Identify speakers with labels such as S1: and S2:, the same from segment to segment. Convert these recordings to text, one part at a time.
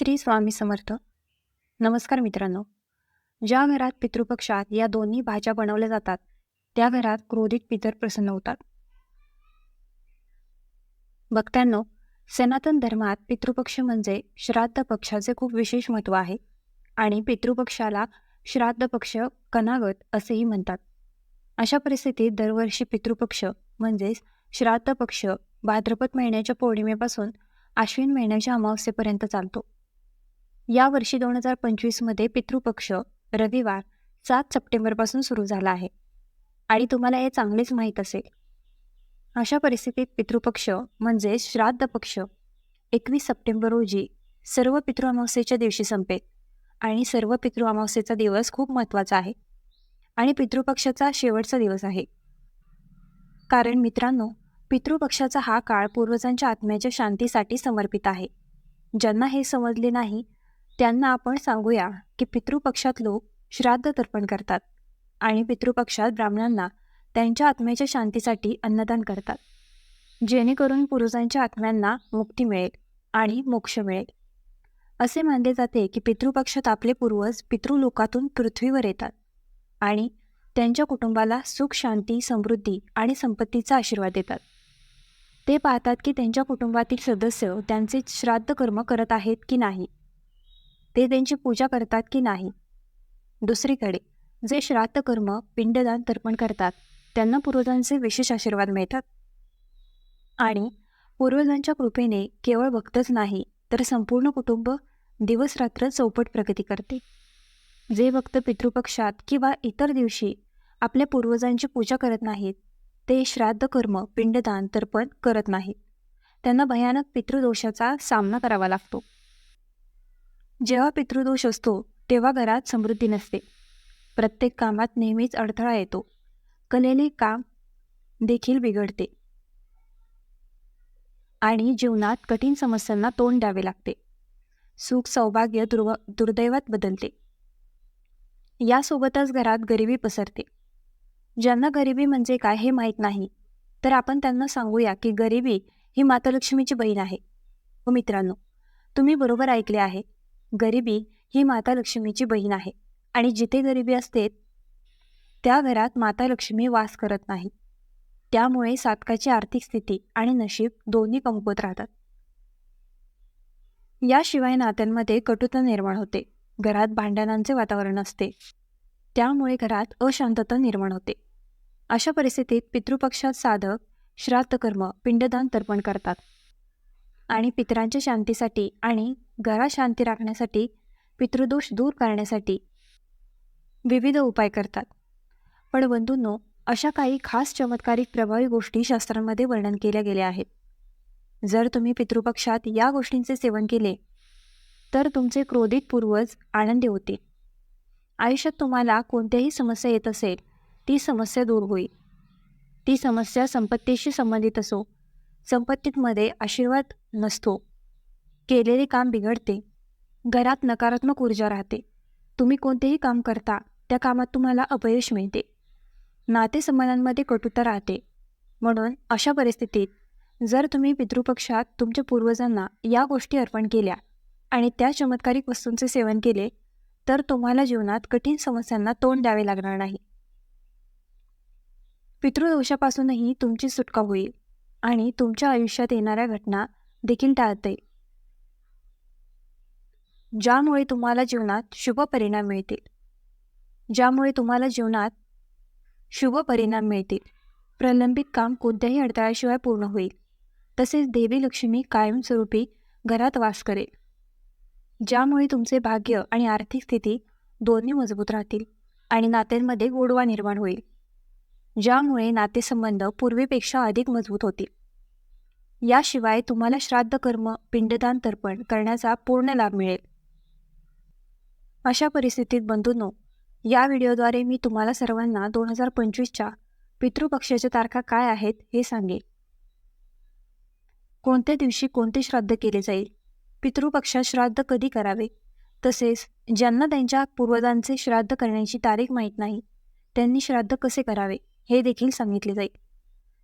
S1: श्री स्वामी समर्थ. नमस्कार मित्रांनो. ज्या घरात पितृपक्षात या दोन्ही भाज्या बनवल्या जातात त्या घरात क्रोधित पितर प्रसन्न होतात. भक्तांनो सनातन धर्मात पितृपक्ष म्हणजे श्राद्ध पक्षाचे खूप विशेष महत्त्व आहे आणि पितृपक्षाला श्राद्ध पक्ष कनागत असेही म्हणतात. अशा परिस्थितीत दरवर्षी पितृपक्ष म्हणजेच श्राद्ध पक्ष भाद्रपद महिन्याच्या पौर्णिमेपासून आश्विन महिन्याच्या अमावस्येपर्यंत चालतो. यावर्षी दोन हजार पंचवीसमध्ये पितृपक्ष रविवार सात सप्टेंबरपासून सुरू झाला आहे. आणि तुम्हाला हे चांगलेच माहीत असेल. अशा परिस्थितीत पितृपक्ष म्हणजे श्राद्ध पक्ष. एकवीस सप्टेंबर रोजी सर्व पितृ अमावस्येच्या दिवशी संपेल. आणि सर्व पितृ अमावस्येचा दिवस खूप महत्त्वाचा आहे. आणि पितृपक्षाचा शेवटचा दिवस आहे. कारण मित्रांनो पितृपक्षाचा हा काळ पूर्वजांच्या आत्म्याच्या शांतीसाठी समर्पित आहे. ज्यांना हे समजले नाही त्यांना आपण सांगूया की पितृपक्षात लोक श्राद्ध तर्पण करतात आणि पितृपक्षात ब्राह्मणांना त्यांच्या आत्म्याच्या शांतीसाठी अन्नदान करतात. जेणेकरून पुरुषांच्या आत्म्यांना मुक्ती मिळेल आणि मोक्ष मिळेल. असे मानले जाते की पितृपक्षात आपले पूर्वज पितृलोकातून पृथ्वीवर येतात आणि त्यांच्या कुटुंबाला सुख शांती समृद्धी आणि संपत्तीचा आशीर्वाद देतात. ते पाहतात की त्यांच्या कुटुंबातील सदस्य त्यांचे श्राद्ध कर्म करत आहेत की नाही. ते त्यांची पूजा करतात की नाही? दुसरीकडे जे श्राद्ध कर्म पिंडदान तर्पण करतात त्यांना पूर्वजांचे विशेष आशीर्वाद मिळतात. आणि पूर्वजांच्या कृपेने केवळ भक्तच नाही तर संपूर्ण कुटुंब दिवसरात्र चौपट प्रगती करते. जे भक्त पितृपक्षात किंवा इतर दिवशी आपल्या पूर्वजांची पूजा करत नाहीत ते श्राद्ध कर्म पिंडदान तर्पण करत नाहीत. त्यांना भयानक पितृदोषाचा सामना करावा लागतो. जेव्हा पितृदोष असतो तेव्हा घरात समृद्धी नसते. प्रत्येक कामात नेहमीच अडथळा येतो. कलेले काम देखील बिघडते. आणि जीवनात कठीण समस्यांना तोंड द्यावे लागते. सुख सौभाग्य दुर्व दुर्दैवात बदलते. यासोबतच घरात गरिबी पसरते. ज्यांना गरिबी म्हणजे काय हे माहीत नाही. तर आपण त्यांना सांगूया की गरिबी ही माता लक्ष्मीची बहीण आहे. व मित्रांनो तुम्ही बरोबर ऐकले आहे. गरिबी ही माता लक्ष्मीची बहीण आहे. आणि जिथे गरिबी असते त्या घरात माता लक्ष्मी वास करत नाही. त्यामुळे साधकाची आर्थिक स्थिती आणि नशीब दोन्ही कमकुवत राहतात. याशिवाय नात्यांमध्ये कटुता निर्माण होते. घरात भांडणांचे वातावरण असते. त्यामुळे घरात अशांतता निर्माण होते. अशा परिस्थितीत पितृपक्षात साधक श्राद्धकर्म पिंडदान तर्पण करतात. आणि पितरांच्या शांतीसाठी आणि घरात शांती राखण्यासाठी पितृदोष दूर करण्यासाठी विविध उपाय करतात. पण बंधूंनो अशा काही खास चमत्कारिक प्रभावी गोष्टी शास्त्रांमध्ये वर्णन केल्या गेल्या आहेत. जर तुम्ही पितृपक्षात या गोष्टींचे सेवन केले तर तुमचे क्रोधित पूर्वज आनंदी होतील. आयुष्यात तुम्हाला कोणत्याही समस्या येत असेल ती समस्या दूर होईल. ती समस्या संपत्तीशी संबंधित असो संपत्तीमध्ये आशीर्वाद नसतो. केलेले काम बिघडते. घरात नकारात्मक ऊर्जा राहते. तुम्ही कोणतेही काम करता त्या कामात तुम्हाला अपयश मिळते. नातेसंबंधांमध्ये कटुता राहते. म्हणून अशा परिस्थितीत जर तुम्ही पितृपक्षात तुमच्या पूर्वजांना या गोष्टी अर्पण केल्या आणि त्या चमत्कारिक वस्तूंचे सेवन केले तर तुम्हाला जीवनात कठीण समस्यांना तोंड द्यावे लागणार नाही. पितृदोषापासूनही तुमची सुटका होईल आणि तुमच्या आयुष्यात येणाऱ्या घटना देखील टाळता. येईल ज्यामुळे तुम्हाला जीवनात शुभ परिणाम मिळतील. ज्यामुळे तुम्हाला जीवनात शुभ परिणाम मिळतील. प्रलंबित काम कोणत्याही अडथळ्याशिवाय पूर्ण होईल. तसेच देवी लक्ष्मी कायमस्वरूपी घरात वास करेल. ज्यामुळे तुमचे भाग्य आणि आर्थिक स्थिती दोन्ही मजबूत राहतील आणि नात्यांमध्ये गोडवा निर्माण होईल. ज्यामुळे नातेसंबंध पूर्वीपेक्षा अधिक मजबूत होतील. याशिवाय तुम्हाला श्राद्ध कर्म पिंडदान तर्पण करण्याचा पूर्ण लाभ मिळेल. अशा परिस्थितीत बंधूंनो या व्हिडिओद्वारे मी तुम्हाला सर्वांना दोन हजार पंचवीसच्या पितृपक्षाच्या तारखा काय आहेत हे सांगेल. कोणत्या दिवशी कोणते श्राद्ध केले जाईल? पितृपक्षात श्राद्ध कधी करावे? तसेच ज्यांना त्यांच्या पूर्वजांचे श्राद्ध करण्याची तारीख माहीत नाही त्यांनी श्राद्ध कसे करावे हे देखील सांगितले जाईल.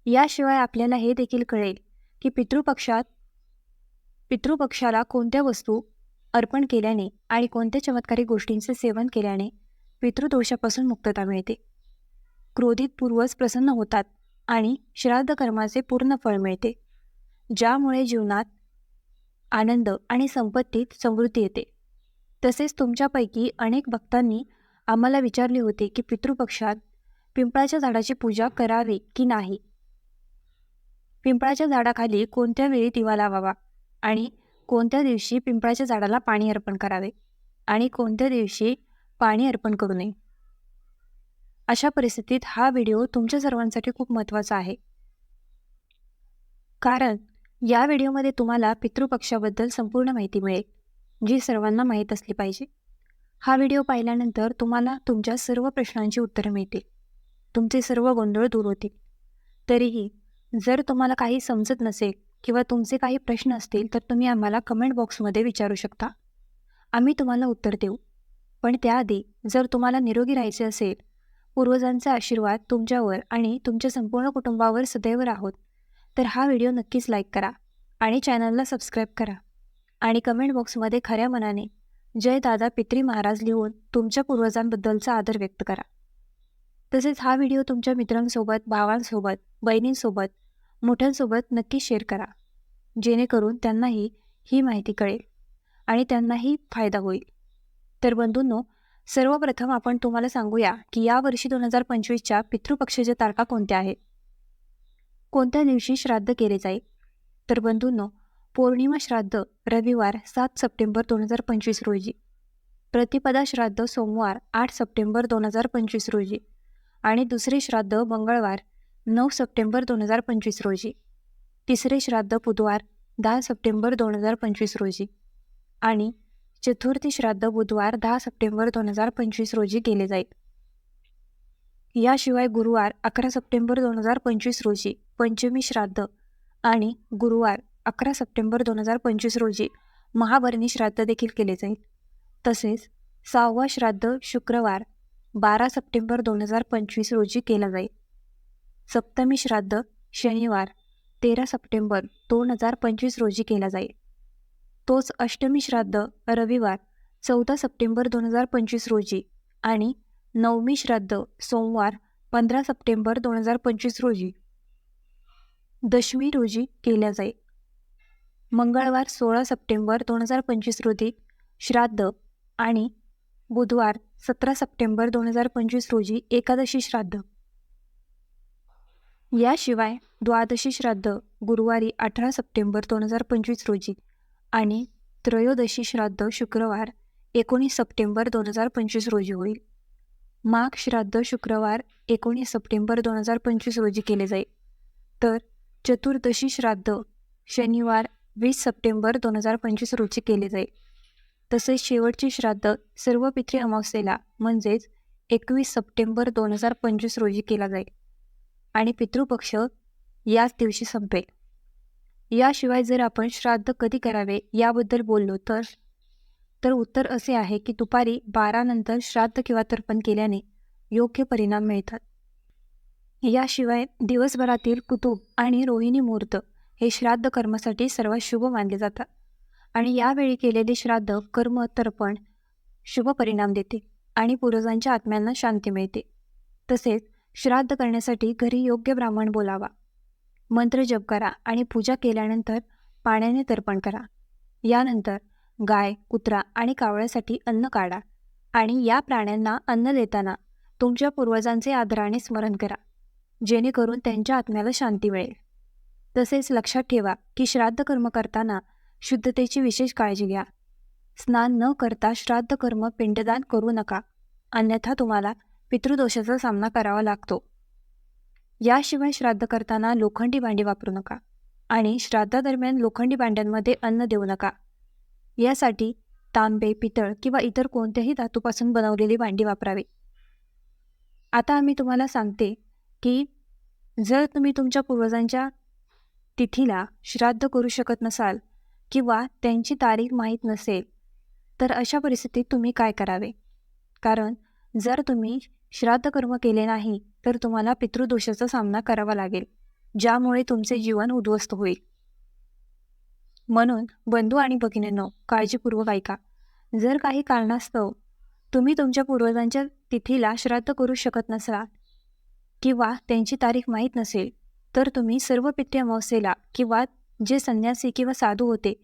S1: याशिवाय आपल्याला हे देखील कळेल की पितृपक्षात पितृपक्षाला कोणत्या वस्तू अर्पण केल्याने आणि कोणत्या चमत्कारिक गोष्टींचे सेवन केल्याने पितृदोषापासून मुक्तता मिळते. क्रोधित पूर्वज प्रसन्न होतात आणि श्राद्ध कर्माचे पूर्ण फळ मिळते. ज्यामुळे जीवनात आनंद आणि संपत्तीत समृद्धी येते. तसेच तुमच्यापैकी अनेक भक्तांनी आम्हाला विचारले होते की पितृपक्षात पिंपळाच्या झाडाची पूजा करावी की नाही? पिंपळाच्या झाडाखाली कोणत्या वेळी दिवा लावावा आणि कोणत्या दिवशी पिंपळाच्या झाडाला पाणी अर्पण करावे आणि कोणत्या दिवशी पाणी अर्पण करू नये? अशा परिस्थितीत हा व्हिडिओ तुमच्या सर्वांसाठी खूप महत्त्वाचा आहे. कारण या व्हिडिओमध्ये तुम्हाला पितृपक्षाबद्दल संपूर्ण माहिती मिळेल जी सर्वांना माहीत असली पाहिजे. हा व्हिडिओ पाहिल्यानंतर तुम्हाला तुमच्या सर्व प्रश्नांची उत्तरं मिळतील. तुमचे सर्व गोंधळ दूर होतील. तरीही जर तुम्हाला काही समजत नसेल किंवा तुमचे काही प्रश्न असतील तर तुम्ही आम्हाला कमेंट बॉक्समध्ये विचारू शकता. आम्ही तुम्हाला उत्तर देऊ. पण त्याआधी जर तुम्हाला निरोगी राहायचे असेल पूर्वजांचा आशीर्वाद तुमच्यावर आणि तुमच्या संपूर्ण कुटुंबावर सदैव राहोत तर हा व्हिडिओ नक्कीच लाईक करा आणि चॅनलला सबस्क्राईब करा. आणि कमेंट बॉक्समध्ये खऱ्या मनाने जय दादा पित्री महाराज लिहून तुमच्या पूर्वजांबद्दलचा आदर व्यक्त करा. तसेच हा व्हिडिओ तुमच्या मित्रांसोबत भावांसोबत बहिणींसोबत मोठ्यांसोबत नक्की शेअर करा. जेणेकरून त्यांनाही ही माहिती कळेल आणि त्यांनाही फायदा होईल. तर बंधूंनो सर्वप्रथम आपण तुम्हाला सांगूया की यावर्षी दोन हजार पंचवीसच्या पितृपक्षाच्या तारखा कोणत्या आहेत? कोणत्या दिवशी श्राद्ध केले जाईल? तर बंधूंनो पौर्णिमा श्राद्ध रविवार सात सप्टेंबर दोन हजार पंचवीस रोजी प्रतिपदा श्राद्ध सोमवार आठ सप्टेंबर दोन हजार पंचवीस रोजी आणि दुसरे श्राद्ध मंगळवार नऊ सप्टेंबर दोन हजार पंचवीस रोजी. तिसरे श्राद्ध बुधवार दहा सप्टेंबर दोन हजार पंचवीस रोजी. आणि चतुर्थी श्राद्ध बुधवार दहा सप्टेंबर दोन हजार पंचवीस रोजी केले जाईल. याशिवाय गुरुवार अकरा सप्टेंबर दोन हजार पंचवीस रोजी पंचमी श्राद्ध आणि गुरुवार अकरा सप्टेंबर दोन हजार पंचवीस रोजी महाभरणी श्राद्ध देखील केले जाईल. तसेच सहावा श्राद्ध शुक्रवार बारा सप्टेंबर दोन हजार पंचवीस रोजी केला जाईल. सप्तमी श्राद्ध शनिवार तेरा सप्टेंबर दोन हजार पंचवीस रोजी केला जाईल. तोच अष्टमी श्राद्ध रविवार चौदा सप्टेंबर दोन हजार पंचवीस रोजी आणि नवमी श्राद्ध सोमवार पंधरा सप्टेंबर दोन हजार पंचवीस रोजी दशमी रोजी केल्या जाईल. मंगळवार सोळा सप्टेंबर दोन हजार पंचवीस रोजी श्राद्ध आणि बुधवार सतरा सप्टेंबर दोन हजार पंचवीस रोजी एकादशी श्राद्ध. याशिवाय द्वादशी श्राद्ध गुरुवारी अठरा सप्टेंबर दोन हजार पंचवीस रोजी आणि त्रयोदशी श्राद्ध शुक्रवार एकोणीस सप्टेंबर दोन हजार पंचवीस रोजी होईल. माघ श्राद्ध शुक्रवार एकोणीस सप्टेंबर दोन हजार पंचवीस रोजी केले जाईल. तर चतुर्दशी श्राद्ध शनिवार वीस सप्टेंबर दोन हजार पंचवीस रोजी केले जाईल. तसेच शेवटची श्राद्ध सर्व पितृ अमावस्येला म्हणजेच एकवीस सप्टेंबर दोन हजार पंचवीस रोजी केला जाईल. आणि पितृपक्ष याच दिवशी संपेल. याशिवाय जर आपण श्राद्ध कधी करावे याबद्दल बोललो तर तर उत्तर असे आहे की दुपारी बारानंतर श्राद्ध किंवा तर्पण केल्याने योग्य परिणाम मिळतात. याशिवाय दिवसभरातील कुतुब आणि रोहिणी मुहूर्त हे श्राद्ध कर्मासाठी सर्वात शुभ मानले जातात आणि यावेळी केलेले श्राद्ध कर्म तर्पण शुभ परिणाम देते आणि पूर्वजांच्या आत्म्यांना शांती मिळते. तसेच श्राद्ध करण्यासाठी घरी योग्य ब्राह्मण बोलावा. मंत्र जप करा आणि पूजा केल्यानंतर पाण्याने तर्पण करा. यानंतर गाय कुत्रा आणि कावळ्यासाठी अन्न काढा आणि या प्राण्यांना अन्न देताना तुमच्या पूर्वजांचे आदराने स्मरण करा. जेणेकरून त्यांच्या आत्म्याला शांती मिळेल. तसेच लक्षात ठेवा की श्राद्ध कर्म करताना शुद्धतेची विशेष काळजी घ्या. स्नान न करता श्राद्ध कर्म पिंडदान करू नका. अन्यथा तुम्हाला पितृदोषाचा सामना करावा लागतो. याशिवाय श्राद्ध करताना लोखंडी भांडी वापरू नका आणि श्राद्धादरम्यान लोखंडी भांड्यांमध्ये अन्न देऊ नका. यासाठी तांबे पितळ किंवा इतर कोणत्याही धातूपासून बनवलेली भांडी वापरावी. आता आम्ही तुम्हाला सांगते की जर तुम्ही तुमच्या पूर्वजांच्या तिथीला श्राद्ध करू शकत नसाल किंवा त्यांची तारीख माहीत नसेल तर अशा परिस्थितीत तुम्ही काय करावे? कारण जर तुम्ही श्राद्ध कर्म केले नाही तर तुम्हाला पितृदोषाचा सामना करावा लागेल ज्यामुळे तुमचे जीवन उद्ध्वस्त होईल. म्हणून बंधू आणि भगिनींनो काळजीपूर्वक ऐका. जर काही कारणास्तव तुम्ही तुमच्या पूर्वजांच्या तिथीला श्राद्ध करू शकत नसाल किंवा त्यांची तारीख माहीत नसेल तर तुम्ही सर्व पितृ अमावस्येला किंवा जे संन्यासी किंवा साधू होते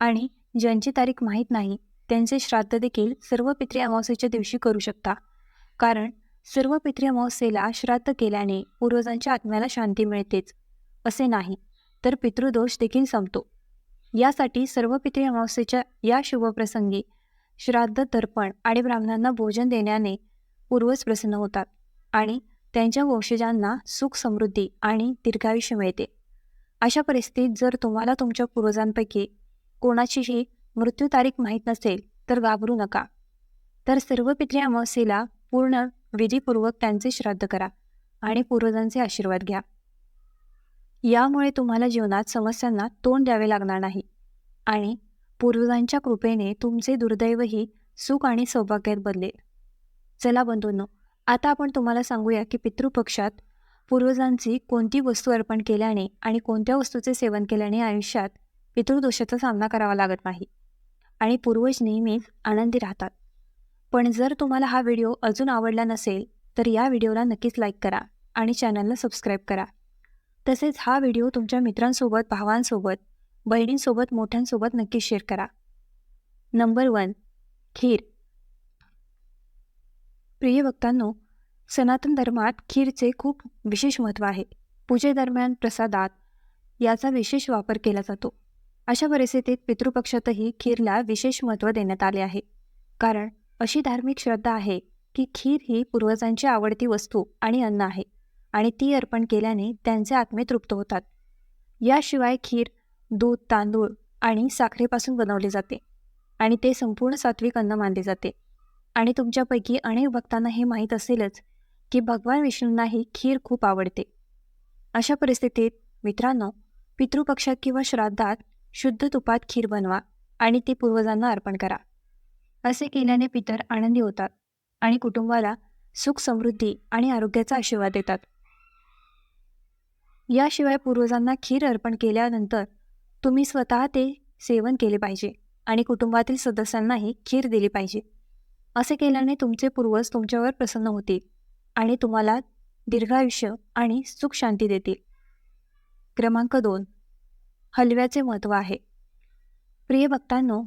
S1: आणि ज्यांची तारीख माहीत नाही त्यांचे श्राद्ध देखील सर्व पितृ अमावस्येच्या दिवशी करू शकता. कारण सर्व पितृ अमावस्येला श्राद्ध केल्याने पूर्वजांच्या आत्म्याला शांती मिळतेच असे नाही तर पितृदोष देखील संपतो. यासाठी सर्व पितृ अमावस्येच्या या शुभप्रसंगी श्राद्ध तर्पण आणि ब्राह्मणांना भोजन देण्याने पूर्वज प्रसन्न होतात आणि त्यांच्या वंशजांना सुख समृद्धी आणि दीर्घायुष्य मिळते. अशा परिस्थितीत जर तुम्हाला तुमच्या पूर्वजांपैकी कोणाचीही मृत्यू तारीख माहीत नसेल तर घाबरू नका. तर सर्व पितृ अमावस्येला पूर्ण विधीपूर्वक त्यांचे श्राद्ध करा आणि पूर्वजांचे आशीर्वाद घ्या. यामुळे तुम्हाला जीवनात समस्यांना तोंड द्यावे लागणार नाही आणि पूर्वजांच्या कृपेने तुमचे दुर्दैवही सुख आणि सौभाग्यात बदलेल. चला बंधूंनो आता आपण तुम्हाला सांगूया की पितृपक्षात पूर्वजांची कोणती वस्तू अर्पण केल्याने आणि कोणत्या वस्तूचे सेवन केल्याने आयुष्यात पितृदोषाचा सामना करावा लागत नाही आणि पूर्वज नेहमीच आनंदी राहतात. पण जर तुम्हाला हा व्हिडिओ अजून आवडला नसेल तर या व्हिडिओला नक्कीच लाईक करा आणि चॅनलला सबस्क्राईब करा. तसेच हा व्हिडिओ तुमच्या मित्रांसोबत भावांसोबत बहिणींसोबत मोठ्यांसोबत नक्की शेअर करा. नंबर वन खीर. प्रिय भक्तांनो सनातन धर्मात खीरचे खूप विशेष महत्त्व आहे. पूजेदरम्यान प्रसादात याचा विशेष वापर केला जातो. अशा परिस्थितीत पितृपक्षातही खीरला विशेष महत्त्व देण्यात आले आहे. कारण अशी धार्मिक श्रद्धा आहे की खीर ही पूर्वजांची आवडती वस्तू आणि अन्न आहे आणि ती अर्पण केल्याने त्यांचे आत्मे तृप्त होतात. याशिवाय खीर दूध तांदूळ आणि साखरेपासून बनवले जाते आणि ते संपूर्ण सात्विक अन्न मानले जाते. आणि तुमच्यापैकी अनेक भक्तांना हे माहीत असेलच की भगवान विष्णूंनाही खीर खूप आवडते. अशा परिस्थितीत मित्रांनो पितृपक्षात किंवा श्राद्धात शुद्ध तुपात खीर बनवा आणि ती पूर्वजांना अर्पण करा. असे केल्याने पितर आनंदी होतात आणि कुटुंबाला सुख समृद्धी आणि आरोग्याचा आशीर्वाद देतात. याशिवाय पूर्वजांना खीर अर्पण केल्यानंतर तुम्ही स्वतः ते सेवन केले पाहिजे आणि कुटुंबातील सदस्यांनाही खीर दिली पाहिजे. असे केल्याने तुमचे पूर्वज तुमच्यावर प्रसन्न होतील आणि तुम्हाला दीर्घायुष्य आणि सुख शांती देतील. क्रमांक दोन. हलव्याचे महत्त्व आहे. प्रिय भक्तांनो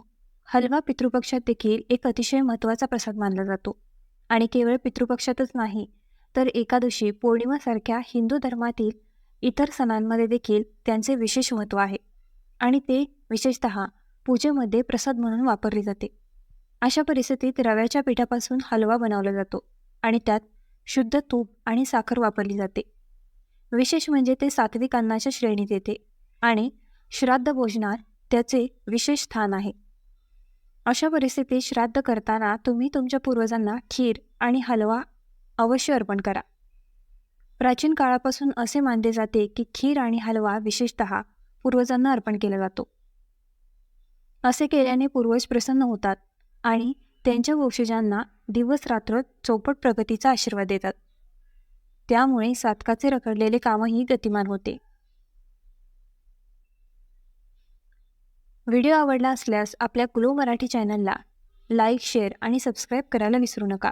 S1: हलवा पितृपक्षात देखील एक अतिशय महत्त्वाचा प्रसाद मानला जातो. आणि केवळ पितृपक्षातच नाही तर एकादशी पौर्णिमासारख्या हिंदू धर्मातील इतर सणांमध्ये देखील त्यांचे विशेष महत्त्व आहे. आणि ते विशेषत पूजेमध्ये प्रसाद म्हणून वापरले जाते. अशा परिस्थितीत रव्याच्या पिठापासून हलवा बनवला जातो आणि त्यात शुद्ध तूप आणि साखर वापरली जाते. विशेष म्हणजे ते सात्विक अन्नाच्या श्रेणीत येते आणि श्राद्ध भोजनात त्याचे विशेष स्थान आहे. अशा परिस्थितीत श्राद्ध करताना तुम्ही तुमच्या पूर्वजांना खीर आणि हलवा अवश्य अर्पण करा. प्राचीन काळापासून असे मानले जाते की खीर आणि हलवा विशेषत पूर्वजांना अर्पण केला जातो. असे केल्याने पूर्वज प्रसन्न होतात आणि त्यांच्या वंशजांना दिवस रात्र चौपट प्रगतीचा आशीर्वाद देतात. त्यामुळे सातकाचे रखडलेले कामही गतिमान होते. व्हिडिओ आवडला असल्यास आपल्या ग्लो मराठी चॅनलला लाईक शेअर आणि सबस्क्राईब करायला विसरू नका.